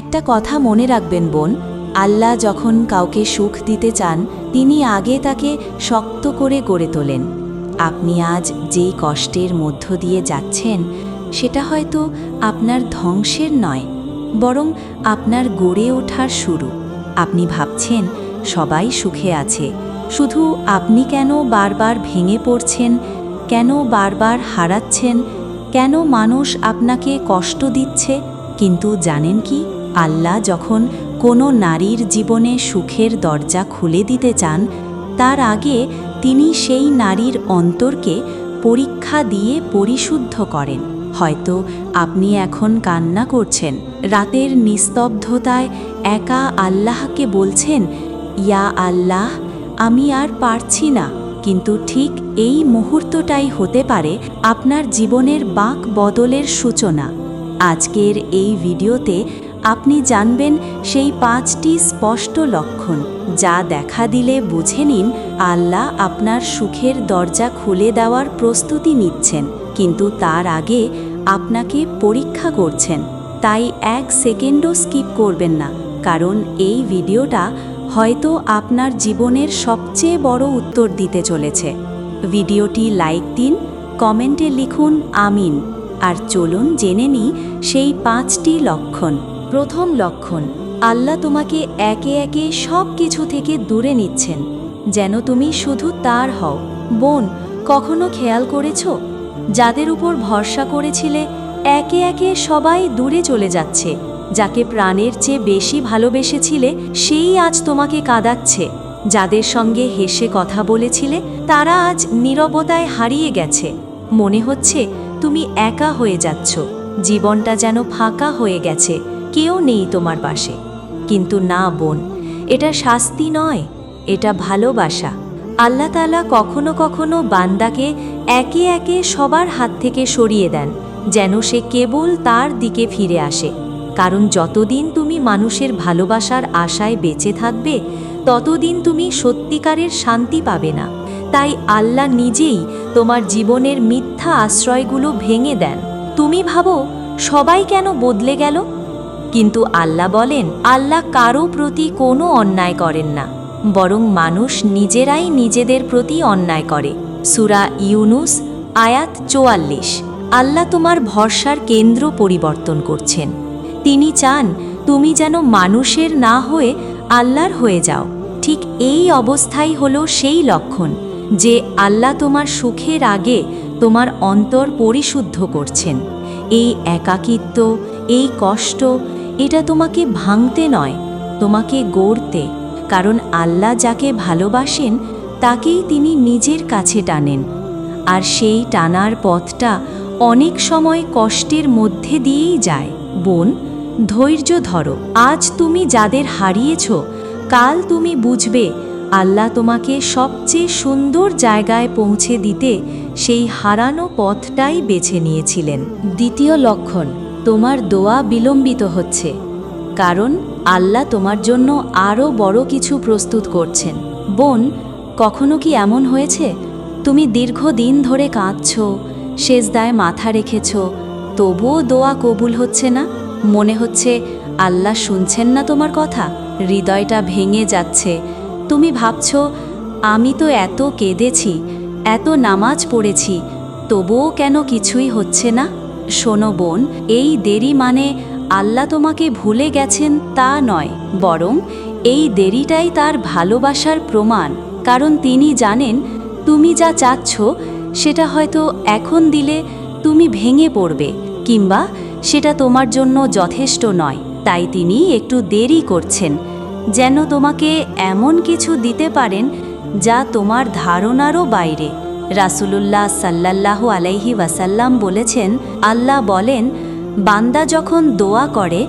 একটা কথা মনে রাখবেন বোন, আল্লাহ যখন কাউকে সুখ দিতে চান, তিনি আগে তাকে শক্ত করে গড়ে তোলেন। আপনি আজ যেই কষ্টের মধ্য দিয়ে যাচ্ছেন, সেটা হয়তো আপনার ধ্বংসের নয়, বরং আপনার গড়ে ওঠার শুরু। আপনি ভাবছেন, সবাই সুখে আছে, শুধু আপনি কেন বারবার ভেঙে পড়ছেন, কেন বারবার হারাচ্ছেন, কেন মানুষ আপনাকে কষ্ট দিচ্ছে, কিন্তু জানেন কি? আল্লাহ যখন কোনো নারীর জীবনে সুখের দরজা খুলে দিতে চান, তার আগে তিনি সেই নারীর অন্তরকে পরীক্ষা দিয়ে পরিশুদ্ধ করেন। হয়তো আপনি এখন কান্না করছেন, রাতের নিস্তব্ধতায় একা আল্লাহকে বলছেন, ইয়া আল্লাহ, আমি আর পারছি না। কিন্তু ঠিক এই মুহূর্তটাই হতে পারে আপনার জীবনের বাঁক বদলের সূচনা। আজকের এই ভিডিওতে আপনি জানবেন সেই পাঁচটি স্পষ্ট লক্ষণ, যা দেখা দিলে বুঝে নিন আল্লাহ আপনার সুখের দরজা খুলে দেওয়ার প্রস্তুতি নিচ্ছেন, কিন্তু তার আগে আপনাকে পরীক্ষা করছেন। তাই এক সেকেন্ডও স্কিপ করবেন না, কারণ এই ভিডিওটা হয়তো আপনার জীবনের সবচেয়ে বড় উত্তর দিতে চলেছে। ভিডিওটি লাইক দিন, কমেন্টে লিখুন আমিন। আর চলুন জেনে নিই সেই পাঁচটি লক্ষণ। প্রথম লক্ষণ, আল্লাহ তোমাকে একে একে সব কিছু থেকে দূরে নিচ্ছেন, যেন তুমি শুধু তার হও। বোন, কখনো খেয়াল করেছ? যাদের উপর ভরসা করেছিলে, একে একে সবাই দূরে চলে যাচ্ছে, যাকে প্রাণের চেয়ে বেশি ভালোবেসেছিলে, সেই আজ তোমাকে কাঁদাচ্ছে। যাদের সঙ্গে হেসে কথা বলেছিলে, তারা আজ নীরবতায় হারিয়ে গেছে। মনে হচ্ছে, তুমি একা হয়ে যাচ্ছ। জীবনটা যেন ফাঁকা হয়ে গেছে। কেউ নেই তোমার পাশে। কিন্তু না, বোন, এটা শাস্তি নয়, এটা ভালোবাসা। আল্লাহ তালা কখনো কখনো বান্দাকে একে একে সবার হাত থেকে সরিয়ে দেন, যেন সে কেবল তার দিকে ফিরে আসে। কারণ যতদিন তুমি মানুষের ভালোবাসার আশায় বেঁচে থাকবে, ততদিন তুমি সত্যিকারের শান্তি পাবে না। তাই আল্লাহ নিজেই তোমার জীবনের মিথ্যা আশ্রয়গুলো ভেঙে দেন। তুমি ভাবো, সবাই কেন বদলে গেল? কিন্তু আল্লাহ বলেন, আল্লাহ কারও প্রতি কোনো অন্যায় করেন না, বরং মানুষ নিজেরাই নিজেদের প্রতি অন্যায় করে। সুরা ইউনুস, আয়াত চোয়াল্লিশ। আল্লাহ তোমার ভরসার কেন্দ্র পরিবর্তন করছেন। তিনি চান, তুমি যেন মানুষের না হয়ে আল্লাহর হয়ে যাও। ঠিক এই অবস্থাই হলো সেই লক্ষণ, যে আল্লাহ তোমার সুখের আগে তোমার অন্তর পরিশুদ্ধ করছেন। এই একাকিত্ব, এই কষ্ট এটা তোমাকে ভাঙতে নয়, তোমাকে গড়তে। কারণ আল্লাহ যাকে ভালোবাসেন, তাকেই তিনি নিজের কাছে টানেন। আর সেই টানার পথটা অনেক সময় কষ্টের মধ্যে দিয়েই যায়। বোন, ধৈর্য ধরো। আজ তুমি যাদের হারিয়েছ, কাল তুমি বুঝবে, আল্লাহ তোমাকে সবচেয়ে সুন্দর জায়গায় পৌঁছে দিতে সেই হারানো পথটাই বেছে নিয়েছিলেন। দ্বিতীয় লক্ষণ তোমার দোয়া বিলম্বিত হচ্ছে, কারণ আল্লাহ তোমার জন্য আরও বড় কিছু প্রস্তুত করছেন। বোন, কখনো কি এমন হয়েছে? তুমি দীর্ঘদিন ধরে কাঁদছ শেষদায় মাথা রেখেছ, তবুও দোয়া কবুল হচ্ছে না? মনে হচ্ছে আল্লাহ শুনছেন না তোমার কথা, হৃদয়টা ভেঙে যাচ্ছে। তুমি ভাবছ, আমি তো এত কেঁদেছি, এত নামাজ পড়েছি, তবুও কেন কিছুই হচ্ছে না? শোনো বোন, এই দেরি মানে আল্লাহ তোমাকে ভুলে গেছেন তা নয়, বরং এই দেরিটাই তার ভালোবাসার প্রমাণ, কারণ তিনি জানেন তুমি যা চাচ্ছ সেটা হয়তো এখন দিলে তুমি ভেঙে পড়বে, কিংবা সেটা তোমার জন্য যথেষ্ট নয়, তাই তিনি একটু দেরি করছেন, যেন তোমাকে এমন কিছু দিতে পারেন যা তোমার ধারণারও বাইরে। রাসুলুল্লাহ সাল্লাল্লাহু আলাইহি ওয়াসাল্লাম বলেছেন, আল্লাহ বলেন, বান্দা যখন দোয়া করে,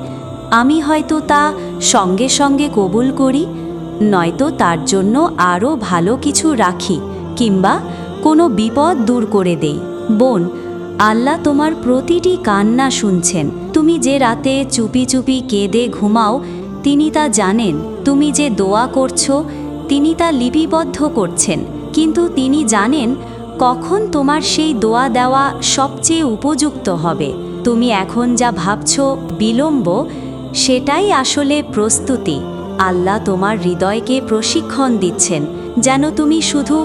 আমি হয়তো তা সঙ্গে সঙ্গে কবুল করি, নয়তো তার জন্য আরও ভালো কিছু রাখি কিংবা কোনো বিপদ দূর করে দেই। বোন, আল্লাহ তোমার প্রতিটি কান্না শুনছেন। তুমি যে রাতে চুপি চুপি কেঁদে ঘুমাও, তিনি তা জানেন। তুমি যে দোয়া করছ, তিনি তা লিপিবদ্ধ করছেন। কিন্তু তিনি জানেন, কখন তোমার সেই দোয়া দেওয়া সবচেয়ে উপযুক্ত হবে। তুমি এখন যা ভাবছ বিলম্ব, সেটাই আসলে প্রস্তুতি। আল্লাহ তোমার হৃদয়কে প্রশিক্ষণ দিচ্ছেন, যেন তুমি শুধু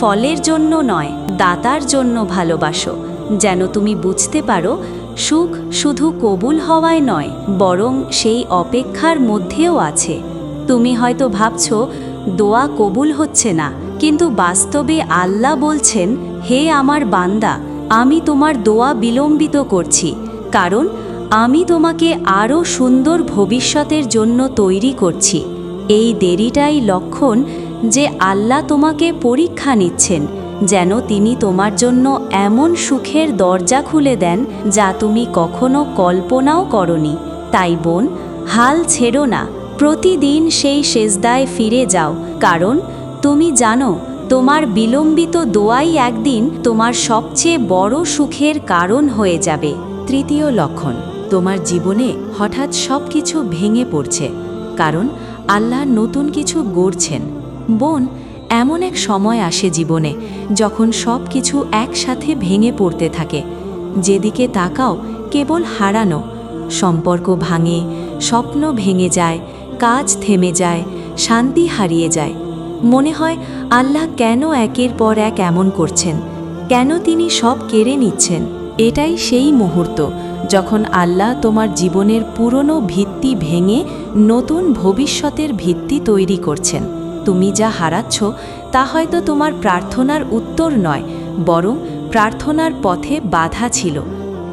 ফলের জন্য নয়, দাতার জন্য ভালোবাসো। যেন তুমি বুঝতে পারো, সুখ শুধু কবুল হওয়ায় নয়, বরং সেই অপেক্ষার মধ্যেও আছে। তুমি হয়তো ভাবছ, দোয়া কবুল হচ্ছে না। কিন্তু বাস্তবে আল্লাহ বলছেন, হে আমার বান্দা, আমি তোমার দোয়া বিলম্বিত করছি, কারণ আমি তোমাকে আরও সুন্দর ভবিষ্যতের জন্য তৈরি করছি। এই দেরিটাই লক্ষণ যে আল্লাহ তোমাকে পরীক্ষা নিচ্ছেন, যেন তিনি তোমার জন্য এমন সুখের দরজা খুলে দেন, যা তুমি কখনো কল্পনাও করনি। তাই বোন, হাল ছেড়ো না, প্রতিদিন সেই সেজদায় ফিরে যাও, কারণ তুমি জানো, তোমার বিলম্বিত দোয়াই একদিন তোমার সবচেয়ে বড় সুখের কারণ হয়ে যাবে। তৃতীয় লক্ষণ, তোমার জীবনে হঠাৎ সব কিছু ভেঙে পড়ছে, কারণ আল্লাহ নতুন কিছু গড়ছেন। বোন, এমন এক সময় আসে জীবনে যখন সব কিছু একসাথে ভেঙে পড়তে থাকে। যেদিকে তাকাও, কেবল হারানো, সম্পর্ক ভাঙে, স্বপ্ন ভেঙে যায়, কাজ থেমে যায়, শান্তি হারিয়ে যায়। মনে হয় আল্লাহ কেন একের পর এক এমন করছেন? কেন তিনি সব কেড়ে নিচ্ছেন? এটাই সেই মুহূর্ত যখন আল্লাহ তোমার জীবনের পুরনো ভিত্তি ভেঙে নতুন ভবিষ্যতের ভিত্তি তৈরি করছেন। তুমি যা হারাচ্ছ, তা হয়তো তোমার প্রার্থনার উত্তর নয়, বরং প্রার্থনার পথে বাধা ছিল।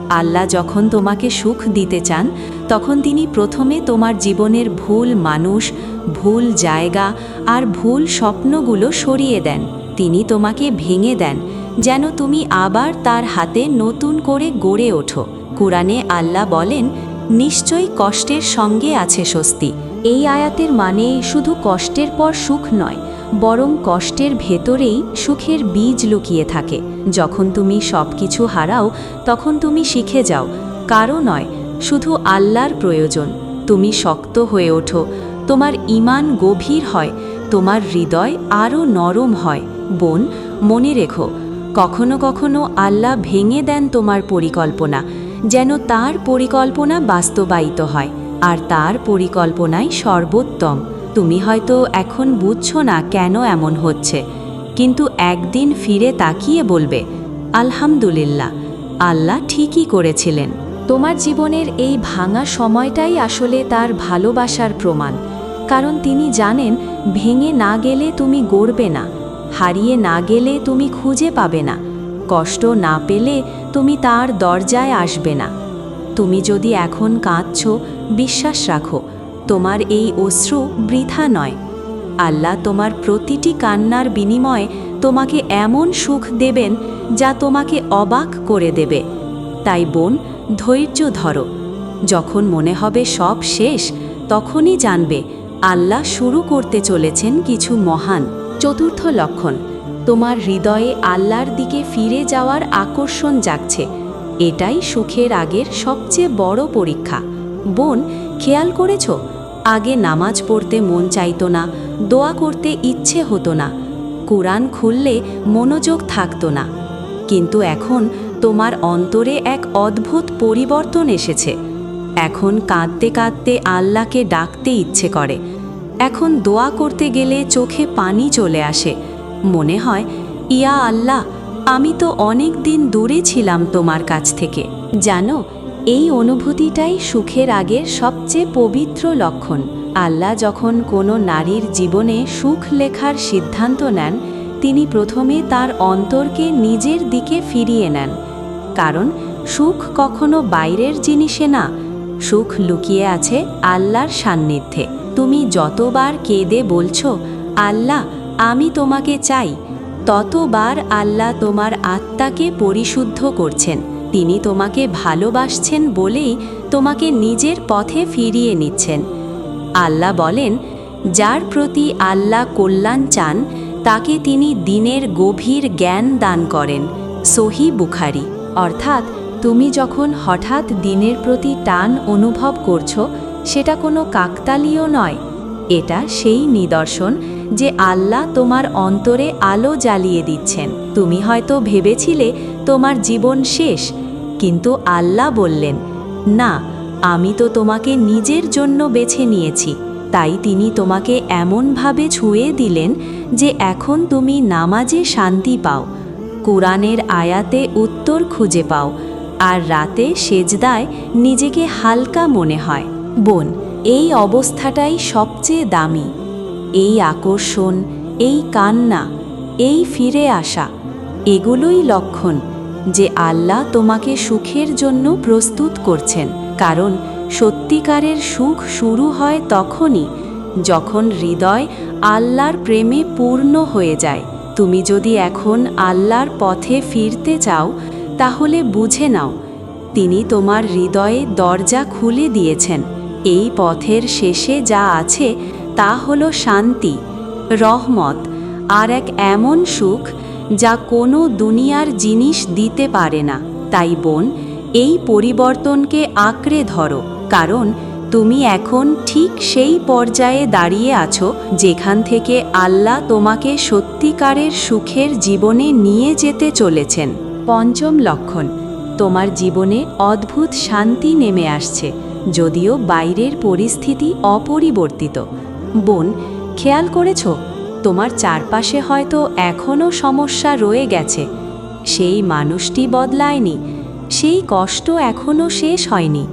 আল্লাহ যখন তোমাকে সুখ দিতে চান, তখন তিনি প্রথমে তোমার জীবনের ভুল মানুষ, ভুল জায়গা আর ভুল স্বপ্নগুলো সরিয়ে দেন। তিনি তোমাকে ভেঙে দেন, যেন তুমি আবার তার হাতে নতুন করে গড়ে ওঠো। কোরআনে আল্লাহ বলেন নিশ্চয়ই কষ্টের সঙ্গে আছে স্বস্তি। এই আয়াতের মানে শুধু কষ্টের পর সুখ নয় বরং কষ্টের ভেতরেই সুখের বীজ লুকিয়ে থাকে। যখন তুমি সব কিছু হারাও, তখন তুমি শিখে যাও কারও নয়, শুধু আল্লাহর প্রয়োজন। তুমি শক্ত হয়ে ওঠো, তোমার ইমান গভীর হয়, তোমার হৃদয় আরও নরম হয়। বোন, মনে রেখো, কখনো কখনো আল্লাহ ভেঙে দেন তোমার পরিকল্পনা, যেন তার পরিকল্পনা বাস্তবায়িত হয়, আর তার পরিকল্পনাই সর্বোত্তম। তুমি হয়তো এখন বুঝছ না কেন এমন হচ্ছে। কিন্তু একদিন ফিরে তাকিয়ে বলবে, আলহামদুলিল্লাহ, আল্লাহ ঠিকই করেছিলেন। তোমার জীবনের এই ভাঙা সময়টাই আসলে তার ভালোবাসার প্রমাণ। কারণ তিনি জানেন, ভেঙে না গেলে তুমি গড়বে না, হারিয়ে না গেলে তুমি খুঁজে পাবে না, কষ্ট না পেলে তুমি তার দরজায় আসবে না। তুমি যদি এখন কাঁদছ, বিশ্বাস রাখো তোমার এই অশ্রু বৃথা নয়। আল্লাহ তোমার প্রতিটি কান্নার বিনিময়ে তোমাকে এমন সুখ দেবেন যা তোমাকে অবাক করে দেবে। তাই বোন, ধৈর্য ধরো। যখন মনে হবে সব শেষ, তখনই জানবে আল্লাহ শুরু করতে চলেছেন কিছু মহান। চতুর্থ লক্ষণ, তোমার হৃদয়ে আল্লাহর দিকে ফিরে যাওয়ার আকর্ষণ জাগছে। এটাই সুখের আগের সবচেয়ে বড় পরীক্ষা। বোন, খেয়াল করেছ? আগে নামাজ পড়তে মন চাইতো না, দোয়া করতে ইচ্ছে হতো না, কোরআন খুললে মনোযোগ থাকতো না। কিন্তু এখন তোমার অন্তরে এক অদ্ভুত পরিবর্তন এসেছে। এখন কাঁদতে কাঁদতে আল্লাহকে ডাকতে ইচ্ছে করে। এখন দোয়া করতে গেলে চোখে পানি চলে আসে। মনে হয়, ইয়া আল্লাহ, আমি তো অনেক দিন দূরে ছিলাম তোমার কাছ থেকে। জানো এই অনুভূতিটাই সুখের আগের সবচেয়ে পবিত্র লক্ষণ। আল্লাহ যখন কোনো নারীর জীবনে সুখ লেখার সিদ্ধান্ত নেন, তিনি প্রথমে তার অন্তরকে নিজের দিকে ফিরিয়ে নেন। কারণ, সুখ কখনো বাইরের জিনিসে না। সুখ লুকিয়ে আছে আল্লাহর সান্নিধ্যে। তুমি যতবার কেঁদে বলছো, আল্লাহ, আমি তোমাকে চাই, ততবার আল্লাহ তোমার আত্মাকে পরিশুদ্ধ করছেন। তিনি তোমাকে ভালোবাসছেন বলেই তোমাকে নিজের পথে ফিরিয়ে নিচ্ছেন। আল্লাহ বলেন, যার প্রতি আল্লাহ কল্যাণ চান, তাকে তিনি দিনের গভীর জ্ঞান দান করেন। সহি বুখারি। অর্থাৎ, তুমি যখন হঠাৎ দিনের প্রতি টান অনুভব করছ, সেটা কোনো কাকতালীয় নয়। এটা সেই নিদর্শন যে আল্লাহ তোমার অন্তরে আলো জ্বালিয়ে দিচ্ছেন। তুমি হয়তো ভেবেছিলে তোমার জীবন শেষ। কিন্তু আল্লাহ বললেন, না, আমি তো তোমাকে নিজের জন্য বেছে নিয়েছি। তাই তিনি তোমাকে এমনভাবে ছুঁয়ে দিলেন যে এখন তুমি নামাজে শান্তি পাও, কোরআনের আয়াতে উত্তর খুঁজে পাও, আর রাতে সেজদায় নিজেকে হালকা মনে হয়। বোন, এই অবস্থাটাই সবচেয়ে দামি। এই আকর্ষণ, এই কান্না, এই ফিরে আসা, এগুলোই লক্ষণ। যে আল্লাহ তোমাকে সুখের জন্য প্রস্তুত করছেন। কারণ সত্যিকারের সুখ শুরু হয় তখনই, যখন হৃদয় আল্লাহর প্রেমে পূর্ণ হয়ে যায়। তুমি যদি এখন আল্লাহর পথে ফিরতে চাও, তাহলে বুঝে নাও, তিনি তোমার হৃদয়ে দরজা খুলে দিয়েছেন। এই পথের শেষে যা আছে, তা হলো শান্তি, রহমত, আর এক এমন সুখ যা কোনো দুনিয়ার জিনিস দিতে পারে না। তাই বোন, এই পরিবর্তনকে আঁকড়ে ধরো, কারণ তুমি এখন ঠিক সেই পর্যায়ে দাঁড়িয়ে আছো, যেখান থেকে আল্লাহ তোমাকে সত্যিকারের সুখের জীবনে নিয়ে যেতে চলেছেন। পঞ্চম লক্ষণ, তোমার জীবনে অদ্ভুত শান্তি নেমে আসছে, যদিও বাইরের পরিস্থিতি অপরিবর্তিত। বোন, খেয়াল করেছ? তোমার চারপাশে হয়তো এখনও সমস্যা রয়ে গেছে। সেই মানুষটি বদলায়নি। সেই কষ্ট এখনও শেষ হয়নি।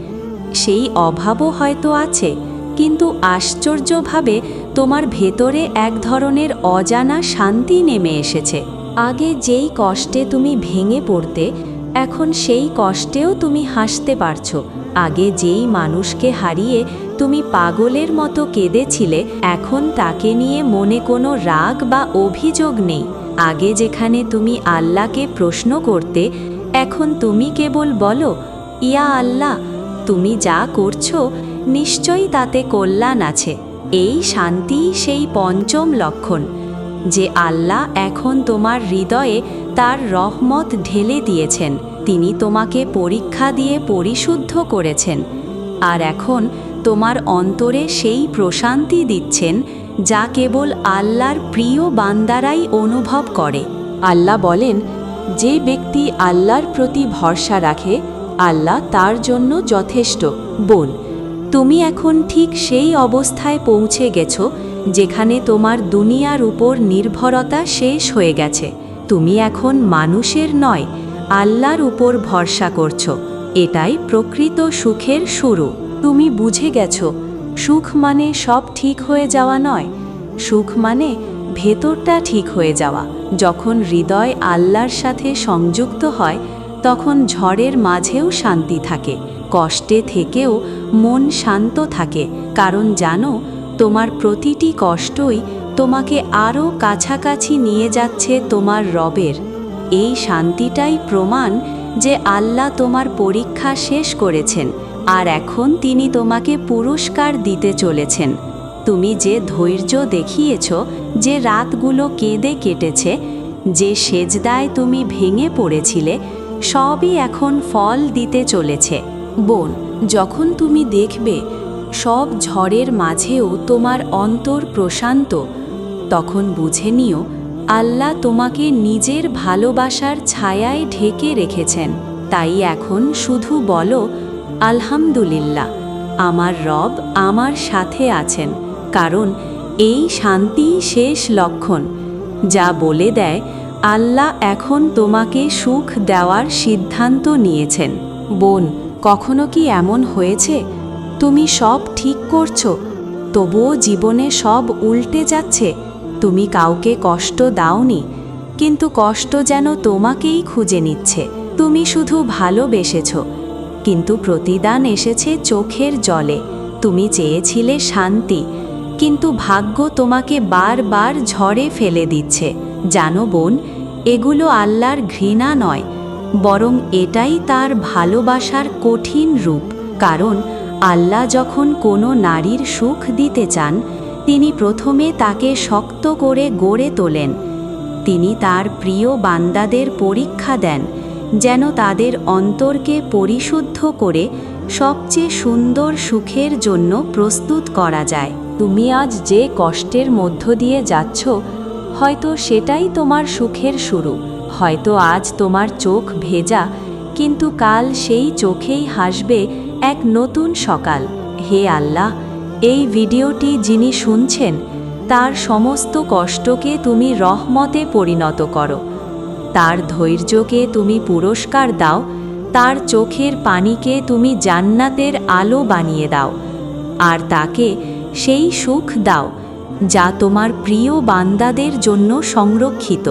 সেই অভাবও হয়তো আছে, কিন্তু আশ্চর্যভাবে তোমার ভেতরে এক ধরনের অজানা শান্তি নেমে এসেছে। আগে যেই কষ্টে তুমি ভেঙে পড়তে, এখন সেই কষ্টেও তুমি হাসতে পারছ। আগে যেই মানুষকে হারিয়ে তুমি পাগলের মতো কেঁদেছিলে, এখন তাকে নিয়ে মনে কোনো রাগ বা অভিযোগ নেই। আগে যেখানে তুমি আল্লাহকে প্রশ্ন করতে, এখন তুমি কেবল বলো, ইয়া আল্লাহ, তুমি যা করছ, নিশ্চয়ই তাতে কল্যাণ আছে। এই শান্তি সেই পঞ্চম লক্ষণ, যে আল্লাহ এখন তোমার হৃদয়ে তার রহমত ঢেলে দিয়েছেন। তিনি তোমাকে পরীক্ষা দিয়ে পরিশুদ্ধ করেছেন। আর এখন তোমার অন্তরে সেই প্রশান্তি দিচ্ছেন, যা কেবল আল্লাহর প্রিয় বান্দারাই অনুভব করে। আল্লাহ বলেন, যে ব্যক্তি আল্লাহর প্রতি ভরসা রাখে, আল্লাহ তার জন্য যথেষ্ট। বোন, তুমি এখন ঠিক সেই অবস্থায় পৌঁছে গেছো, যেখানে তোমার দুনিয়ার উপর নির্ভরতা শেষ হয়ে গেছে। তুমি এখন মানুষের নয়, আল্লাহর উপর ভরসা করছ। এটাই প্রকৃত সুখের শুরু। তুমি বুঝে গেছো, সুখ মানে সব ঠিক হয়ে যাওয়া নয়। সুখ মানে ভেতরটা ঠিক হয়ে যাওয়া। যখন হৃদয় আল্লাহর সাথে সংযুক্ত হয়, তখন ঝড়ের মাঝেও শান্তি থাকে। কষ্টে থেকেও মন শান্ত থাকে। কারণ জানো, তোমার প্রতিটি কষ্টই তোমাকে আরও কাছাকাছি নিয়ে যাচ্ছে তোমার রবের। এই শান্তিটাই প্রমাণ যে আল্লাহ তোমার পরীক্ষা শেষ করেছেন। আর এখন তিনি তোমাকে পুরস্কার দিতে চলেছেন। তুমি যে ধৈর্য দেখিয়েছ, যে রাতগুলো কেঁদে কেটেছে, যে সেজদায় তুমি ভেঙে পড়েছিলে, সবই এখন ফল দিতে চলেছে। বোন, যখন তুমি দেখবে সব ঝড়ের মাঝেও তোমার অন্তর প্রশান্ত, তখন বুঝে নিও, আল্লাহ তোমাকে নিজের ভালোবাসার ছায়ায় ঢেকে রেখেছেন। তাই এখন শুধু বলো আলহামদুলিল্লাহ, আমার রব আমার সাথে আছেন, কারণ এই শান্তি শেষ লক্ষণ, যা বলে দেয়, আল্লাহ এখন তোমাকে সুখ দেওয়ার সিদ্ধান্ত নিয়েছেন। বোন, কখনো কি এমন হয়েছে? তুমি সব ঠিক করছ, তবুও জীবনে সব উল্টে যাচ্ছে, তুমি কাউকে কষ্ট দাওনি, কিন্তু কষ্ট যেন তোমাকেই খুঁজে নিচ্ছে, তুমি শুধু ভালোবেসেছ কিন্তু প্রতিদান এসেছে চোখের জলে। তুমি চেয়েছিলে শান্তি, কিন্তু ভাগ্য তোমাকে বারবার ঝড়ে ফেলে দিচ্ছে। জানো বোন, এগুলো আল্লাহর ঘৃণা নয়, বরং এটাই তার ভালোবাসার কঠিন রূপ। কারণ আল্লাহ যখন কোনো নারীর সুখ দিতে চান, তিনি প্রথমে তাকে শক্ত করে গড়ে তোলেন। তিনি তার প্রিয় বান্দাদের পরীক্ষা দেন। যেন তাদের অন্তরকে পরিশুদ্ধ করে সবচেয়ে সুন্দর সুখের জন্য প্রস্তুত করা যায়। তুমি আজ যে কষ্টের মধ্য দিয়ে যাচ্ছ, হয়তো সেটাই তোমার সুখের শুরু। হয়তো আজ তোমার চোখ ভেজা, কিন্তু কাল সেই চোখেই হাসবে এক নতুন সকাল। হে আল্লাহ, এই ভিডিওটি যিনি শুনছেন, তার সমস্ত কষ্টকে তুমি রহমতে পরিণত করো। তার ধৈর্যকে তুমি পুরস্কার দাও, তার চোখের পানিকে তুমি জান্নাতের আলো বানিয়ে দাও, আর তাকে সেই সুখ দাও, যা তোমার প্রিয় বান্দাদের জন্য সংরক্ষিত।